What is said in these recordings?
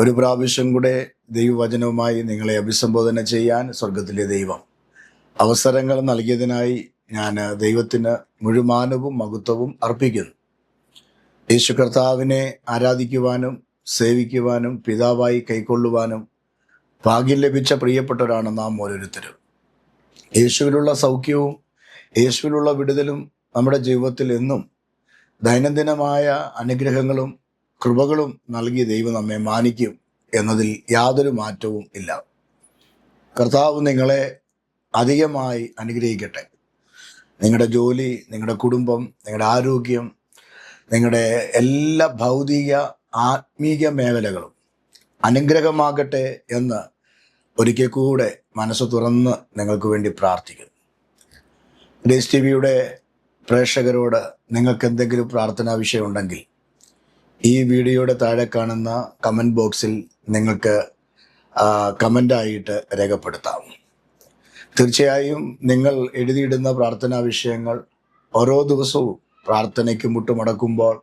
ഒരു പ്രാവശ്യം കൂടെ ദൈവവചനവുമായി നിങ്ങളെ അഭിസംബോധന ചെയ്യാൻ സ്വർഗത്തിലെ ദൈവം അവസരങ്ങൾ നൽകിയതിനായി ഞാൻ ദൈവത്തിന് മുഴുമാനവും മഹത്വവും അർപ്പിക്കുന്നു. യേശു കർത്താവിനെ ആരാധിക്കുവാനും സേവിക്കുവാനും പിതാവായി കൈക്കൊള്ളുവാനും ഭാഗ്യം ലഭിച്ച പ്രിയപ്പെട്ടവരാണ് നാം ഓരോരുത്തരും. യേശുവിലുള്ള സൗഖ്യവും യേശുവിലുള്ള വിടുതലും നമ്മുടെ ജീവിതത്തിൽ എന്നും ദൈനംദിനമായ അനുഗ്രഹങ്ങളും കൃപകളും നൽകി ദൈവം നമ്മെ മാനിക്കും എന്നതിൽ യാതൊരു മാറ്റവും ഇല്ല. കർത്താവ് നിങ്ങളെ അധികമായി അനുഗ്രഹിക്കട്ടെ. നിങ്ങളുടെ ജോലി നിങ്ങളുടെ കുടുംബം നിങ്ങളുടെ ആരോഗ്യം നിങ്ങളുടെ എല്ലാ ഭൗതിക ആത്മീക മേഖലകളും അനുഗ്രഹമാകട്ടെ എന്ന് ഒരിക്കൽ കൂടെ മനസ്സ് തുറന്ന് നിങ്ങൾക്ക് വേണ്ടി പ്രാർത്ഥിക്കുന്നു. ഡേസ് ടി വിയുടെ പ്രേക്ഷകരോട് നിങ്ങൾക്ക് എന്തെങ്കിലും പ്രാർത്ഥനാ വിഷയം ഉണ്ടെങ്കിൽ ഈ വീഡിയോയുടെ താഴെ കാണുന്ന കമന്റ് ബോക്സിൽ നിങ്ങൾക്ക് കമന്റായിട്ട് രേഖപ്പെടുത്താം. തീർച്ചയായും നിങ്ങൾ എഴുതിയിടുന്ന പ്രാർത്ഥനാ വിഷയങ്ങൾ ഓരോ ദിവസവും പ്രാർത്ഥനയ്ക്ക് മുട്ടുമടക്കുമ്പോൾ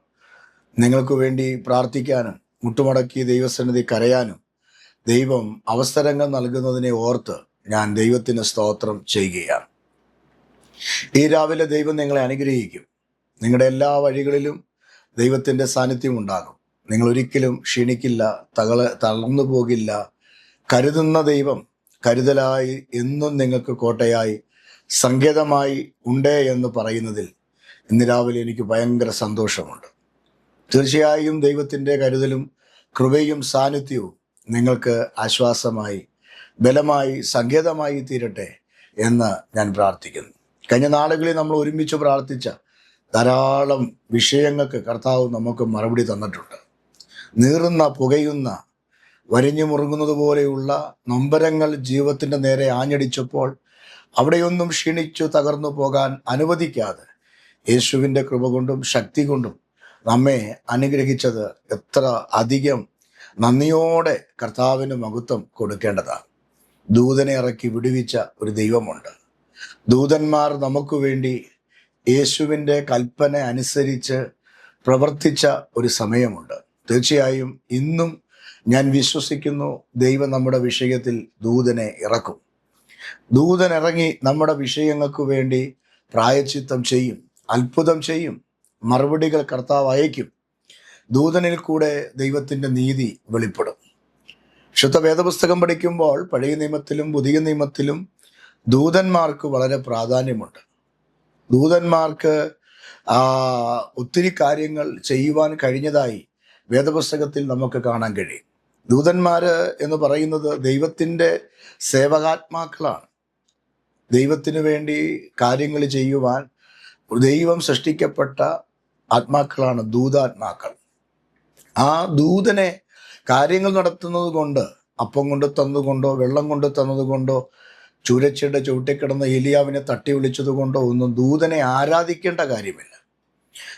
നിങ്ങൾക്ക് വേണ്ടി പ്രാർത്ഥിക്കാനും മുട്ടുമടക്കി ദൈവസന്നിധി കരയാനും ദൈവം അവസരങ്ങൾ നൽകുന്നതിനെ ഓർത്ത് ഞാൻ ദൈവത്തിന് സ്തോത്രം ചെയ്യുകയാണ്. ഈ രാവിലെ ദൈവം നിങ്ങളെ അനുഗ്രഹിക്കും. നിങ്ങളുടെ എല്ലാ വഴികളിലും ദൈവത്തിന്റെ സാന്നിധ്യം ഉണ്ടാകും. നിങ്ങൾ ഒരിക്കലും ക്ഷീണിക്കില്ല തകള തളർന്നു പോകില്ല. കരുതുന്ന ദൈവം കരുതലായി എന്നും നിങ്ങൾക്ക് കോട്ടയായി സങ്കേതമായി ഉണ്ടേ എന്ന് പറയുന്നതിൽ ഇന്ന് രാവിലെ എനിക്ക് ഭയങ്കര സന്തോഷമുണ്ട്. തീർച്ചയായും ദൈവത്തിന്റെ കരുതലും കൃപയും സാന്നിധ്യവും നിങ്ങൾക്ക് ആശ്വാസമായി ബലമായി സങ്കേതമായി തീരട്ടെ എന്ന് ഞാൻ പ്രാർത്ഥിക്കുന്നു. കഴിഞ്ഞ നാളുകളിൽ നമ്മൾ ഒരുമിച്ച് പ്രാർത്ഥിച്ച ധാരാളം വിഷയങ്ങൾക്ക് കർത്താവ് നമുക്ക് മറുപടി തന്നിട്ടുണ്ട്. നീറുന്ന പുകയുന്ന വരിഞ്ഞു മുറുങ്ങുന്നത് പോലെയുള്ള നൊമ്പരങ്ങൾ ജീവിതത്തിന്റെ നേരെ ആഞ്ഞടിച്ചപ്പോൾ അവിടെയൊന്നും ക്ഷീണിച്ചു തകർന്നു പോകാൻ അനുവദിക്കാതെ യേശുവിന്റെ കൃപ കൊണ്ടും ശക്തി കൊണ്ടും നമ്മെ അനുഗ്രഹിച്ചത് എത്ര അധികം നന്ദിയോടെ കർത്താവിന് മഹത്വം കൊടുക്കേണ്ടതാണ്. ദൂതനെ ഇറക്കി വിടുവിച്ച ഒരു ദൈവമുണ്ട്. ദൂതന്മാർ നമുക്ക് വേണ്ടി യേശുവിന്റെ കൽപ്പന അനുസരിച്ച് പ്രവർത്തിച്ച ഒരു സമയമുണ്ട്. തീർച്ചയായും ഇന്നും ഞാൻ വിശ്വസിക്കുന്നു ദൈവം നമ്മുടെ വിഷയത്തിൽ ദൂതനെ ഇറക്കും. ദൂതൻ ഇറങ്ങി നമ്മുടെ വിഷയങ്ങൾക്ക് വേണ്ടി പ്രായച്ചിത്തം ചെയ്യും അത്ഭുതം ചെയ്യും മറുപടികൾ കർത്താവ് അയക്കും. ദൂതനിൽ കൂടെ ദൈവത്തിന്റെ നീതി വെളിപ്പെടും. ശുദ്ധ വേദപുസ്തകം പഠിക്കുമ്പോൾ പഴയ നിയമത്തിലും പുതിയ നിയമത്തിലും ദൂതന്മാർക്ക് വളരെ പ്രാധാന്യമുണ്ട്. ദൂതന്മാർക്ക് ഒത്തിരി കാര്യങ്ങൾ ചെയ്യുവാൻ കഴിഞ്ഞതായി വേദപുസ്തകത്തിൽ നമുക്ക് കാണാൻ കഴിയും. ദൂതന്മാര് എന്ന് പറയുന്നത് ദൈവത്തിന്റെ സേവകാത്മാക്കളാണ്. ദൈവത്തിനു വേണ്ടി കാര്യങ്ങൾ ചെയ്യുവാൻ ദൈവം സൃഷ്ടിക്കപ്പെട്ട ആത്മാക്കളാണ് ദൂതാത്മാക്കൾ. ആ ദൂതനെ കാര്യങ്ങൾ നടത്തുന്നത് കൊണ്ട് അപ്പം കൊണ്ട് തന്നുകൊണ്ടോ വെള്ളം കൊണ്ട് തന്നതുകൊണ്ടോ ചുരച്ചിയുടെ ചുവട്ടിക്കിടന്ന ഏലിയാവിനെ തട്ടി വിളിച്ചത് കൊണ്ടോ ഒന്നും ദൂതനെ ആരാധിക്കേണ്ട കാര്യമില്ല.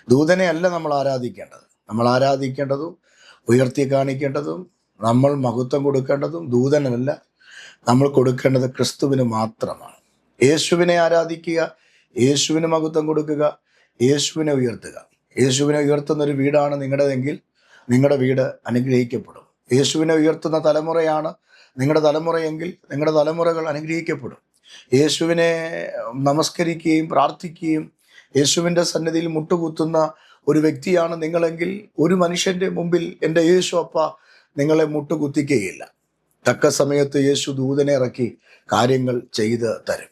ദൂതനെ അല്ല നമ്മൾ ആരാധിക്കേണ്ടത്. നമ്മൾ ആരാധിക്കേണ്ടതും ഉയർത്തി കാണിക്കേണ്ടതും നമ്മൾ മഹത്വം കൊടുക്കേണ്ടതും ദൂതനല്ല. നമ്മൾ കൊടുക്കേണ്ടത് ക്രിസ്തുവിന് മാത്രമാണ്. യേശുവിനെ ആരാധിക്കുക യേശുവിന് മഹത്വം കൊടുക്കുക യേശുവിനെ ഉയർത്തുക. യേശുവിനെ ഉയർത്തുന്ന ഒരു വീടാണ് നിങ്ങളുടെതെങ്കിൽ നിങ്ങളുടെ വീട് അനുഗ്രഹിക്കപ്പെടും. യേശുവിനെ ഉയർത്തുന്ന തലമുറയാണ് നിങ്ങളുടെ തലമുറയെങ്കിൽ നിങ്ങളുടെ തലമുറകൾ അനുഗ്രഹിക്കപ്പെടും. യേശുവിനെ നമസ്കരിക്കുകയും പ്രാർത്ഥിക്കുകയും യേശുവിന്റെ സന്നിധിയിൽ മുട്ടുകുത്തുന്ന ഒരു വ്യക്തിയാണ് നിങ്ങളെങ്കിൽ ഒരു മനുഷ്യന്റെ മുമ്പിൽ എന്റെ യേശു അപ്പ നിങ്ങളെ മുട്ടുകുത്തിക്കുകയില്ല. തക്ക സമയത്ത് യേശു ദൂതനെ ഇറക്കി കാര്യങ്ങൾ ചെയ്ത് തരും.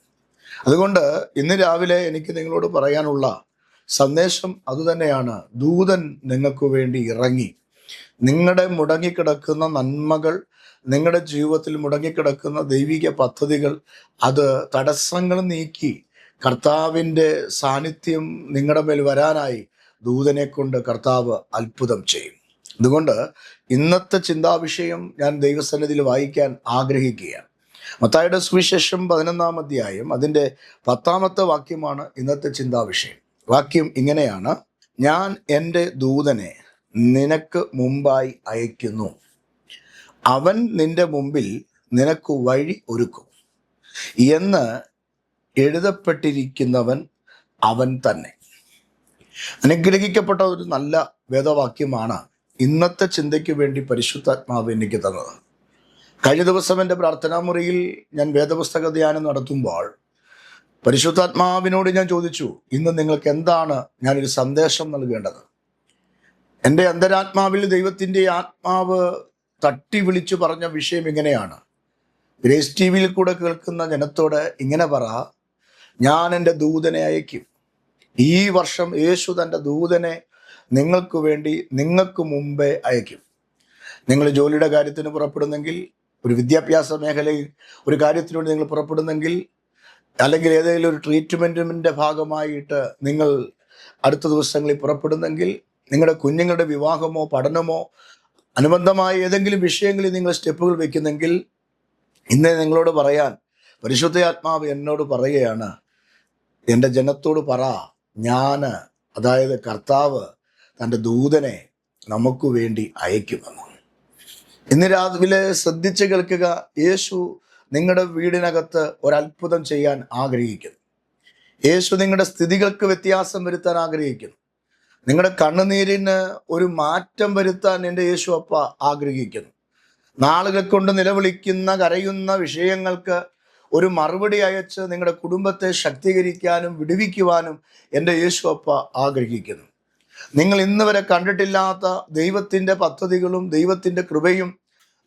അതുകൊണ്ട് ഇന്ന് രാവിലെ എനിക്ക് നിങ്ങളോട് പറയാനുള്ള സന്ദേശം അതുതന്നെയാണ്. ദൂതൻ നിങ്ങൾക്ക് വേണ്ടി ഇറങ്ങി നിങ്ങളുടെ മുടങ്ങിക്കിടക്കുന്ന നന്മകൾ നിങ്ങളുടെ ജീവിതത്തിൽ മുടങ്ങിക്കിടക്കുന്ന ദൈവിക പദ്ധതികൾ അത് തടസ്സങ്ങൾ നീക്കി കർത്താവിന്റെ സാന്നിധ്യം നിങ്ങളുടെ മേൽ വരാനായി ദൂതനെ കൊണ്ട് കർത്താവ് അത്ഭുതം ചെയ്യും. അതുകൊണ്ട് ഇന്നത്തെ ചിന്താവിഷയം ഞാൻ ദൈവസന്നിധിയിൽ വായിക്കാൻ ആഗ്രഹിക്കുകയാണ്. മത്തായുടെ സുവിശേഷം പതിനൊന്നാം അധ്യായം അതിന്റെ പത്താമത്തെ വാക്യമാണ് ഇന്നത്തെ ചിന്താവിഷയം. വാക്യം ഇങ്ങനെയാണ് ഞാൻ എന്റെ ദൂതനെ നിനക്ക് മുമ്പായി അയക്കുന്നു അവൻ നിന്റെ മുമ്പിൽ നിനക്ക് വഴി ഒരുക്കും. എന്ന് എഴുതപ്പെട്ടിരിക്കുന്നവൻ അവൻ തന്നെ. അനുഗ്രഹിക്കപ്പെട്ട ഒരു നല്ല വേദവാക്യമാണ് ഇന്നത്തെ ചിന്തയ്ക്ക് വേണ്ടി പരിശുദ്ധാത്മാവ് എനിക്ക് തന്നത്. കഴിഞ്ഞ ദിവസം എന്റെ പ്രാർത്ഥനാ മുറിയിൽ ഞാൻ വേദപുസ്തക ധ്യാനം നടത്തുമ്പോൾ പരിശുദ്ധാത്മാവിനോട് ഞാൻ ചോദിച്ചു ഇന്ന് നിങ്ങൾക്ക് എന്താണ് ഞാനൊരു സന്ദേശം നൽകേണ്ടത്? എന്റെ അന്തരാത്മാവിൽ ദൈവത്തിന്റെ ആത്മാവ് തട്ടി വിളിച്ചു പറഞ്ഞ വിഷയം ഇങ്ങനെയാണ്. ഗ്രേസ് ടി വിയിൽ കൂടെ കേൾക്കുന്ന ജനത്തോട് ഇങ്ങനെ പറ ഞാൻ എന്റെ ദൂതനെ അയക്കും. ഈ വർഷം യേശു തന്റെ ദൂതനെ നിങ്ങൾക്ക് വേണ്ടി നിങ്ങൾക്ക് മുമ്പേ അയക്കും. നിങ്ങൾ ജോലിയുടെ കാര്യത്തിന് പുറപ്പെടുന്നെങ്കിൽ ഒരു വിദ്യാഭ്യാസ മേഖലയിൽ ഒരു കാര്യത്തിന് വേണ്ടി നിങ്ങൾ പുറപ്പെടുന്നെങ്കിൽ അല്ലെങ്കിൽ ഏതെങ്കിലും ഒരു ട്രീറ്റ്മെന്റിന്റെ ഭാഗമായിട്ട് നിങ്ങൾ അടുത്ത ദിവസങ്ങളിൽ പുറപ്പെടുന്നെങ്കിൽ നിങ്ങളുടെ കുഞ്ഞുങ്ങളുടെ വിവാഹമോ പഠനമോ അനുബന്ധമായ ഏതെങ്കിലും വിഷയങ്ങളിൽ നിങ്ങൾ സ്റ്റെപ്പുകൾ വെക്കുന്നെങ്കിൽ ഇന്ന് നിങ്ങളോട് പറയാൻ പരിശുദ്ധ ആത്മാവ് എന്നോട് പറയുകയാണ് എന്റെ ജനത്തോട് പറ ഞാൻ അതായത് കർത്താവ് തന്റെ ദൂതനെ നമുക്ക് വേണ്ടി അയക്കുമെന്ന്. ഇന്ന് രാവിലെ ശ്രദ്ധിച്ച് കേൾക്കുക യേശു നിങ്ങളുടെ വീടിനകത്ത് ഒരത്ഭുതം ചെയ്യാൻ ആഗ്രഹിക്കുന്നു. യേശു നിങ്ങളുടെ സ്ഥിതികൾക്ക് വ്യത്യാസം വരുത്താൻ ആഗ്രഹിക്കുന്നു. നിങ്ങളുടെ കണ്ണുനീരിന് ഒരു മാറ്റം വരുത്താൻ എന്റെ യേശു അപ്പ ആഗ്രഹിക്കുന്നു. നാളുകൾ കൊണ്ട് നിലവിളിക്കുന്ന കരയുന്ന വിഷയങ്ങൾക്ക് ഒരു മറുപടി അയച്ച് നിങ്ങളുടെ കുടുംബത്തെ ശക്തീകരിക്കാനും വിടുവിക്കുവാനും എന്റെ യേശു അപ്പ ആഗ്രഹിക്കുന്നു. നിങ്ങൾ ഇന്ന് വരെ കണ്ടിട്ടില്ലാത്ത ദൈവത്തിന്റെ പദ്ധതികളും ദൈവത്തിന്റെ കൃപയും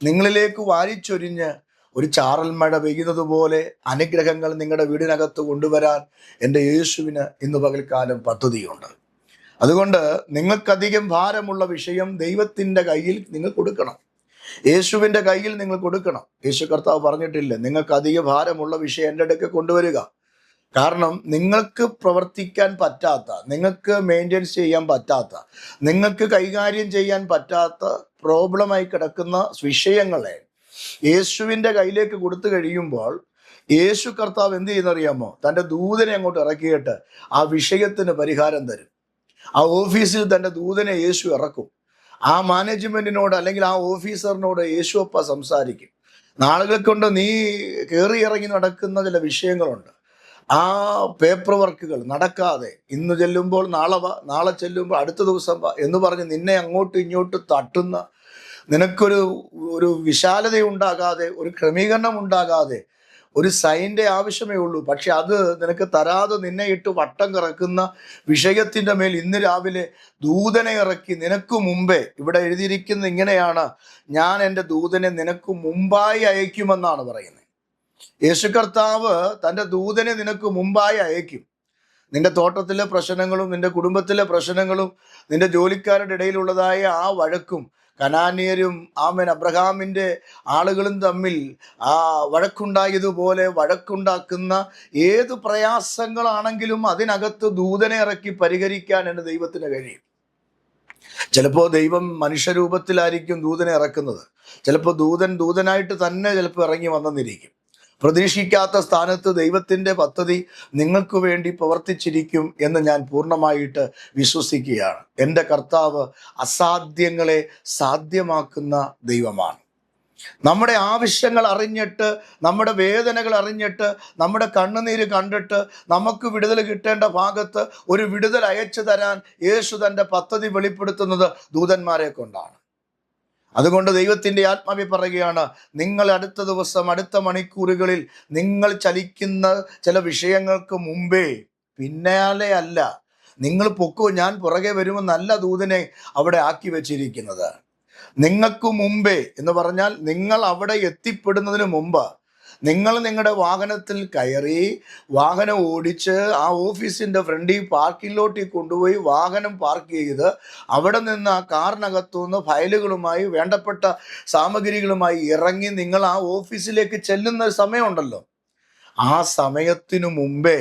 നിങ്ങളിലേക്ക് വാരിച്ചൊരിഞ്ഞ് ഒരു ചാറൽ മഴ പെയ്യുന്നത് പോലെ അനുഗ്രഹങ്ങൾ നിങ്ങളുടെ വീടിനകത്ത് കൊണ്ടുവരാൻ എന്റെ യേശുവിന് ഇന്ന് പകൽക്കാലം പദ്ധതിയുണ്ട്. അതുകൊണ്ട് നിങ്ങൾക്കധികം ഭാരമുള്ള വിഷയം ദൈവത്തിന്റെ കയ്യിൽ നിങ്ങൾ കൊടുക്കണം. യേശുവിന്റെ കയ്യിൽ നിങ്ങൾ കൊടുക്കണം. യേശു കർത്താവ് പറഞ്ഞിട്ടില്ല നിങ്ങൾക്ക് അധിക ഭാരമുള്ള വിഷയം എന്റെ അടുക്ക കൊണ്ടുവരിക. കാരണം നിങ്ങൾക്ക് പ്രവർത്തിക്കാൻ പറ്റാത്ത നിങ്ങൾക്ക് മെയിന്റെനൻസ് ചെയ്യാൻ പറ്റാത്ത നിങ്ങൾക്ക് കൈകാര്യം ചെയ്യാൻ പറ്റാത്ത പ്രോബ്ലമായി കിടക്കുന്ന വിഷയങ്ങളെ യേശുവിന്റെ കയ്യിലേക്ക് കൊടുത്തു കഴിയുമ്പോൾ യേശു കർത്താവ് എന്ത് ചെയ്യുന്നറിയാമോ? തന്റെ ദൂതനെ അങ്ങോട്ട് ഇറക്കിയിട്ട് ആ വിഷയത്തിന് പരിഹാരം തരും. ആ ഓഫീസിൽ തന്റെ ദൂതനെ യേശു ഇറക്കും. ആ മാനേജ്മെന്റിനോട് അല്ലെങ്കിൽ ആ ഓഫീസറിനോട് യേശു അപ്പ സംസാരിക്കും. നാളുകളെ കൊണ്ട് നീ കയറി ഇറങ്ങി നടക്കുന്ന ചില വിഷയങ്ങളുണ്ട്. ആ പേപ്പർ വർക്കുകൾ നടക്കാതെ ഇന്ന് ചെല്ലുമ്പോൾ നാളെ വാ നാളെ ചെല്ലുമ്പോൾ അടുത്ത ദിവസം വാ എന്ന് പറഞ്ഞ് നിന്നെ അങ്ങോട്ടും ഇങ്ങോട്ടും തട്ടുന്ന നിനക്കൊരു ഒരു വിശാലത ഉണ്ടാകാതെ ഒരു ക്രമീകരണം ഉണ്ടാകാതെ ഒരു സൈന്റെ ആവശ്യമേ ഉള്ളൂ. പക്ഷെ അത് നിനക്ക് തരാതെ നിന്നെ ഇട്ട് വട്ടം കറക്കുന്ന വിഷയത്തിന്റെ മേൽ ഇന്ന് രാവിലെ ദൂതനെ ഇറക്കി നിനക്ക് മുമ്പേ ഇവിടെ എഴുതിയിരിക്കുന്ന ഇങ്ങനെയാണ് ഞാൻ എന്റെ ദൂതനെ നിനക്ക് മുമ്പായി അയക്കുമെന്നാണ് പറയുന്നത്. യേശു കർത്താവ് തന്റെ ദൂതനെ നിനക്ക് മുമ്പായി അയക്കും. നിന്റെ തോട്ടത്തിലെ പ്രശ്നങ്ങളും നിന്റെ കുടുംബത്തിലെ പ്രശ്നങ്ങളും നിന്റെ ജോലിക്കാരുടെ ഇടയിലുള്ളതായ ആ വഴക്കും കനാനിയരും ആമൻ. അബ്രഹാമിന്റെ ആളുകളും തമ്മിൽ ആ വഴക്കുണ്ടായതുപോലെ വഴക്കുണ്ടാക്കുന്ന ഏത് പ്രയാസങ്ങളാണെങ്കിലും അതിനകത്ത് ദൂതനെ ഇറക്കി പരിഹരിക്കാൻ എന്റെ ദൈവത്തിന് കഴിയും. ചിലപ്പോൾ ദൈവം മനുഷ്യരൂപത്തിലായിരിക്കും ദൂതനെ ഇറക്കുന്നത്. ചിലപ്പോൾ ദൂതൻ ദൂതനായിട്ട് തന്നെ ചിലപ്പോൾ ഇറങ്ങി വന്നെന്നിരിക്കും പ്രതീക്ഷിക്കാത്ത സ്ഥാനത്ത് ദൈവത്തിന്റെ പദ്ധതി നിങ്ങൾക്ക് വേണ്ടി പ്രവർത്തിച്ചിരിക്കും എന്ന് ഞാൻ പൂർണമായിട്ട് വിശ്വസിക്കുകയാണ്. എന്റെ കർത്താവ് അസാധ്യങ്ങളെ സാധ്യമാക്കുന്ന ദൈവമാണ്. നമ്മുടെ ആവശ്യങ്ങൾ അറിഞ്ഞിട്ട് നമ്മുടെ വേദനകൾ അറിഞ്ഞിട്ട് നമ്മുടെ കണ്ണുനീര് കണ്ടിട്ട് നമുക്ക് വിടുതൽ കിട്ടേണ്ട ഭാഗത്ത് ഒരു വിടുതൽ അയച്ചു തരാൻ യേശു തന്റെ പദ്ധതി വെളിപ്പെടുത്തുന്നത് ദൂതന്മാരെ കൊണ്ടാണ്. അതുകൊണ്ട് ദൈവത്തിന്റെ ആത്മാവി പറയുകയാണ് നിങ്ങൾ അടുത്ത ദിവസം അടുത്ത മണിക്കൂറുകളിൽ നിങ്ങൾ ചലിക്കുന്ന ചില വിഷയങ്ങൾക്ക് മുമ്പേ പിന്നാലെ അല്ല നിങ്ങൾ പൊക്കോ ഞാൻ പുറകെ വരുമെന്നല്ല ദൂതനെ അവിടെ ആക്കി വെച്ചിരിക്കുന്നത്. നിങ്ങൾക്ക് മുമ്പേ എന്ന് പറഞ്ഞാൽ നിങ്ങൾ അവിടെ എത്തിപ്പെടുന്നതിന് മുമ്പ് നിങ്ങൾ നിങ്ങളുടെ വാഹനത്തിൽ കയറി വാഹനം ഓടിച്ച് ആ ഓഫീസിന്റെ ഫ്രണ്ടിൽ പാർക്കിലോട്ടിൽ കൊണ്ടുപോയി വാഹനം പാർക്ക് ചെയ്ത് അവിടെ നിന്ന് ആ കാറിനകത്തുനിന്ന് ഫയലുകളുമായി വേണ്ടപ്പെട്ട സാമഗ്രികളുമായി ഇറങ്ങി നിങ്ങൾ ആ ഓഫീസിലേക്ക് ചെല്ലുന്ന സമയമുണ്ടല്ലോ. ആ സമയത്തിനു മുമ്പേ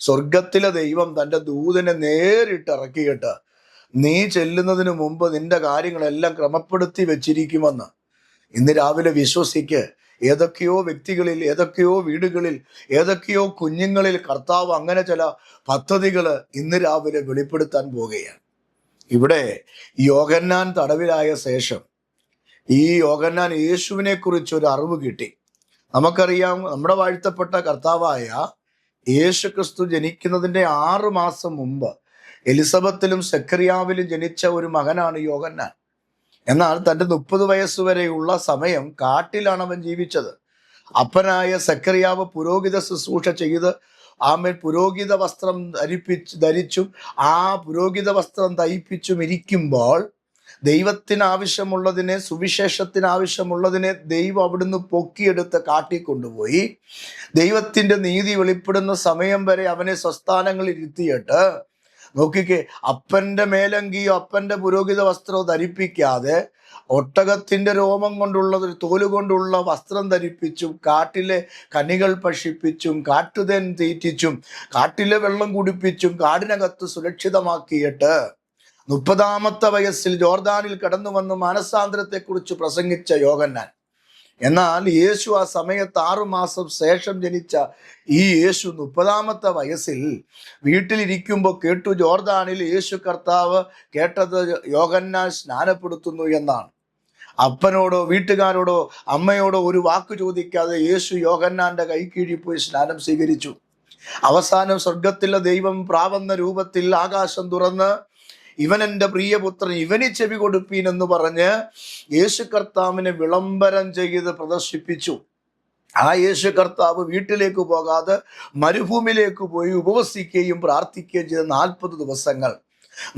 സ്വർഗത്തിലെ ദൈവം തന്റെ ദൂതനെ നേരിട്ട് ഇറക്കിയിട്ട് നീ ചെല്ലുന്നതിന് മുമ്പ് നിന്റെ കാര്യങ്ങളെല്ലാം ക്രമപ്പെടുത്തി വെച്ചിരിക്കുമെന്ന് ഇന്ന് രാവിലെ വിശ്വസിക്ക്. ഏതൊക്കെയോ വ്യക്തികളിൽ ഏതൊക്കെയോ വീടുകളിൽ ഏതൊക്കെയോ കുഞ്ഞുങ്ങളിൽ കർത്താവ് അങ്ങനെ ചില പദ്ധതികൾ ഇന്ന് രാവിലെ വെളിപ്പെടുത്താൻ പോവുകയാണ്. ഇവിടെ യോഗന്നാൻ തടവിലായ ശേഷം ഈ യോഗന്നാൻ യേശുവിനെ കുറിച്ച് ഒരു അറിവ് കിട്ടി. നമുക്കറിയാം നമ്മുടെ വാഴ്ത്തപ്പെട്ട കർത്താവായ യേശു ക്രിസ്തു ജനിക്കുന്നതിന്റെ ആറ് മാസം മുമ്പ് എലിസബത്തിലും സെക്രിയാവിലും ജനിച്ച ഒരു മകനാണ് യോഗന്നാൻ എന്നാൽ തന്റെ മുപ്പത് വയസ്സുവരെയുള്ള സമയം കാട്ടിലാണ് അവൻ ജീവിച്ചത്. അപ്പനായ സക്കറിയാവ് പുരോഹിത ശുശ്രൂഷ ചെയ്ത് ആമേൻ പുരോഹിത വസ്ത്രം ധരിപ്പിച്ച് ധരിച്ചും ആ പുരോഹിത വസ്ത്രം തയ്പ്പിച്ചും ഇരിക്കുമ്പോൾ ദൈവത്തിന് ആവശ്യമുള്ളതിനെ സുവിശേഷത്തിന് ആവശ്യമുള്ളതിനെ ദൈവം അവിടുന്ന് പൊക്കിയെടുത്ത് കാട്ടിക്കൊണ്ടുപോയി. ദൈവത്തിന്റെ നീതി വെളിപ്പെടുന്ന സമയം വരെ അവനെ സ്വസ്ഥാനങ്ങളിൽ ഇരുത്തിയിട്ട് നോക്കിക്കേ അപ്പന്റെ മേലങ്കിയോ അപ്പന്റെ പുരോഹിത വസ്ത്രമോ ധരിപ്പിക്കാതെ ഒട്ടകത്തിന്റെ രോമം കൊണ്ടുള്ള ഒരു തോൽ കൊണ്ടുള്ള വസ്ത്രം ധരിപ്പിച്ചും കാട്ടിലെ കനികൾ ഭക്ഷിപ്പിച്ചും കാട്ടുതേൻ തീറ്റിച്ചും കാട്ടിലെ വെള്ളം കുടിപ്പിച്ചും കാടിനകത്ത് സുരക്ഷിതമാക്കിയിട്ട് മുപ്പതാമത്തെ വയസ്സിൽ ജോർദാനിൽ കടന്നു വന്ന് മാനസാന്തരത്തെക്കുറിച്ച് പ്രസംഗിച്ച യോഗന്നാൻ. എന്നാൽ യേശു ആ സമയത്ത് ആറുമാസം ശേഷം ജനിച്ച ഈ യേശു മുപ്പതാമത്തെ വയസ്സിൽ വീട്ടിലിരിക്കുമ്പോൾ കേട്ടു ജോർദാനിൽ യേശു കർത്താവ് കേട്ടത് യോഗന്നാൻ സ്നാനപ്പെടുത്തുന്നു എന്നാണ്. അപ്പനോടോ വീട്ടുകാരോടോ അമ്മയോടോ ഒരു വാക്ക് ചോദിക്കാതെ യേശു യോഗന്നാന്റെ കൈക്കീഴിൽ പോയി സ്നാനം സ്വീകരിച്ചു. അവസാനം സ്വർഗത്തിലെ ദൈവം പ്രാവന്ന രൂപത്തിൽ ആകാശം തുറന്ന് ഇവൻ എന്റെ പ്രിയപുത്രൻ ഇവന് ചെവി കൊടുപ്പീൻ എന്ന് പറഞ്ഞ് യേശു കർത്താവിനെ വിളംബരം ചെയ്ത് പ്രദർശിപ്പിച്ചു. ആ യേശു കർത്താവ് വീട്ടിലേക്ക് പോകാതെ മരുഭൂമിയിലേക്ക് പോയി ഉപവസിക്കുകയും പ്രാർത്ഥിക്കുകയും ചെയ്ത നാൽപ്പത് ദിവസങ്ങൾ.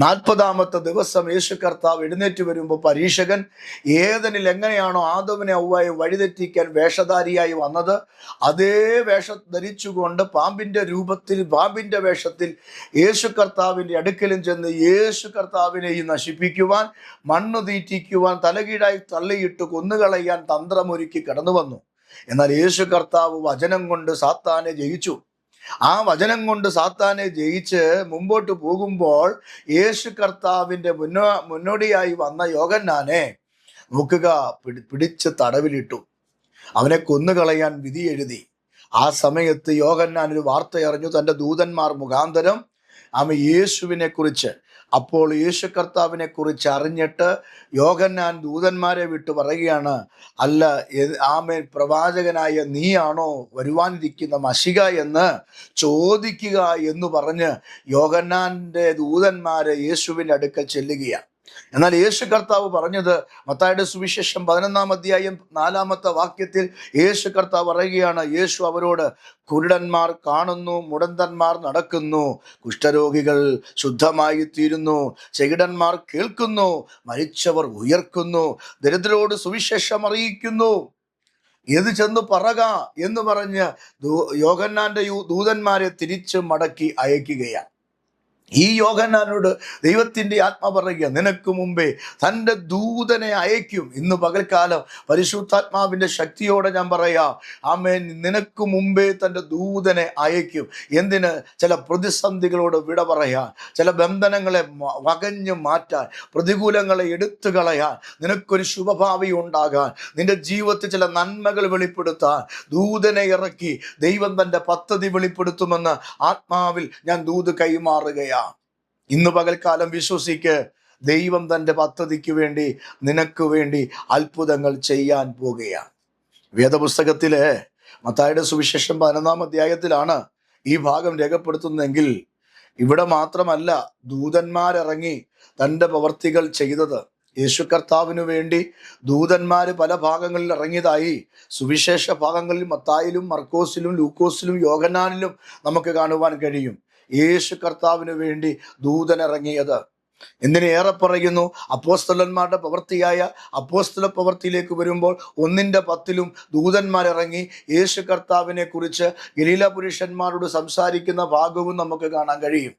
നാൽപ്പതാമത്തെ ദിവസം യേശു കർത്താവ് എഴുന്നേറ്റ് വരുമ്പോൾ പരീക്ഷകൻ ഏതനിൽ എങ്ങനെയാണോ ആദവിനെ ഔവായി വഴിതെറ്റിക്കാൻ വേഷധാരിയായി വന്നത് അതേ വേഷം ധരിച്ചുകൊണ്ട് പാമ്പിന്റെ രൂപത്തിൽ പാമ്പിന്റെ വേഷത്തിൽ യേശു കർത്താവിന്റെ അടുക്കലും ചെന്ന് യേശു കർത്താവിനെയും നശിപ്പിക്കുവാൻ മണ്ണ് തീറ്റിക്കുവാൻ തലകീഴായി തള്ളിയിട്ട് കൊന്നുകളയാൻ തന്ത്രമൊരുക്കി കടന്നു വന്നു എന്നാൽ യേശു കർത്താവ് വചനം കൊണ്ട് സാത്താനെ ജയിച്ചു. ആ വചനം കൊണ്ട് സാത്താനെ ജയിച്ച് മുമ്പോട്ട് പോകുമ്പോൾ യേശു കർത്താവിന്റെ മുന്നോ മുന്നോടിയായി വന്ന യോഗന്നാനെ നോക്കുക പിടി പിടിച്ച് തടവിലിട്ടു. അവനെ കൊന്നുകളയാൻ വിധി എഴുതി. ആ സമയത്ത് യോഗന്നാൻ ഒരു വാർത്ത അറിഞ്ഞു. തന്റെ ദൂതന്മാർ മുഖാന്തരം ആമ യേശുവിനെ കുറിച്ച് അപ്പോൾ യേശു കർത്താവിനെ കുറിച്ച് അറിഞ്ഞിട്ട് യോഗന്നാൻ ദൂതന്മാരെ വിട്ട് പറയുകയാണ് അല്ല ആമേൻ പ്രവാചകനായ നീയാണോ വരുവാനിരിക്കുന്ന മഷിക എന്ന് ചോദിക്കുക എന്ന് പറഞ്ഞ് യോഗന്നാന്റെ ദൂതന്മാരെ യേശുവിന്റെ അടുക്കൽ ചെല്ലുകയാണ്. എന്നാൽ യേശു കർത്താവ് പറഞ്ഞത് മത്തായുടെ സുവിശേഷം പതിനൊന്നാം അധ്യായം നാലാമത്തെ വാക്യത്തിൽ യേശു കർത്താവ് പറയുകയാണ് യേശു അവരോട് കുരുടന്മാർ കാണുന്നു മുടന്തന്മാർ നടക്കുന്നു കുഷ്ഠരോഗികൾ ശുദ്ധമായി തീരുന്നു ചെകിടന്മാർ കേൾക്കുന്നു മരിച്ചവർ ഉയർക്കുന്നു ദരിദ്രരോട് സുവിശേഷം അറിയിക്കുന്നു. ഇത് ചെന്ന് പറക എന്ന് പറഞ്ഞ് യോഗന്നാന്റെ ദൂതന്മാരെ തിരിച്ച് മടക്കി അയക്കുകയാണ്. ഈ യോഗനാനോട് ദൈവത്തിന്റെ ആത്മ പറയുക നിനക്ക് മുമ്പേ തന്റെ ദൂതനെ അയക്കും ഇന്ന് പകൽക്കാലം പരിശുദ്ധാത്മാവിന്റെ ശക്തിയോടെ ഞാൻ പറയാ ആമേൻ. നിനക്ക് മുമ്പേ തന്റെ ദൂതനെ അയക്കും എന്തിന്? ചില പ്രതിസന്ധികളോട് വിട പറയാൻ ചില ബന്ധനങ്ങളെ വകഞ്ഞു മാറ്റാൻ പ്രതികൂലങ്ങളെ എടുത്തു കളയാൻ നിനക്കൊരു ശുഭഭാവി ഉണ്ടാകാൻ നിന്റെ ജീവിതത്തിൽ ചില നന്മകൾ വെളിപ്പെടുത്താൻ ദൂതനെ ഇറക്കി ദൈവം തന്റെ പദ്ധതി വെളിപ്പെടുത്തുമെന്ന് ആത്മാവിൽ ഞാൻ ദൂത് കൈമാറുകയാണ് ഇന്ന് പകൽക്കാലം വിശ്വസിക്ക്. ദൈവം തന്റെ പദ്ധതിക്ക് വേണ്ടി നിനക്ക് വേണ്ടി അത്ഭുതങ്ങൾ ചെയ്യാൻ പോകുകയാണ്. വേദപുസ്തകത്തിലെ മത്തായുടെ സുവിശേഷം പതിനൊന്നാം അധ്യായത്തിലാണ് ഈ ഭാഗം രേഖപ്പെടുത്തുന്നതെങ്കിൽ ഇവിടെ മാത്രമല്ല ദൂതന്മാരിറങ്ങി തന്റെ പ്രവർത്തികൾ ചെയ്തത്. യേശു കർത്താവിനു വേണ്ടി ദൂതന്മാർ പല ഭാഗങ്ങളിൽ ഇറങ്ങിയതായി സുവിശേഷ ഭാഗങ്ങളിൽ മത്തായിലും മർക്കോസിലും ലൂക്കോസിലും യോഗനാനിലും നമുക്ക് കാണുവാൻ കഴിയും. യേശു കർത്താവിന് വേണ്ടി ദൂതനിറങ്ങിയത്. എന്തിനേറെ പറയുന്നു? അപ്പോസ്തലന്മാരുടെ പ്രവൃത്തിയായ അപ്പോസ്തല പ്രവൃത്തിയിലേക്ക് വരുമ്പോൾ ഒന്നിന്റെ പത്തിലും ദൂതന്മാരിറങ്ങി യേശു കർത്താവിനെ കുറിച്ച് ഗലീല പുരുഷന്മാരോട് സംസാരിക്കുന്ന ഭാഗവും നമുക്ക് കാണാൻ കഴിയും.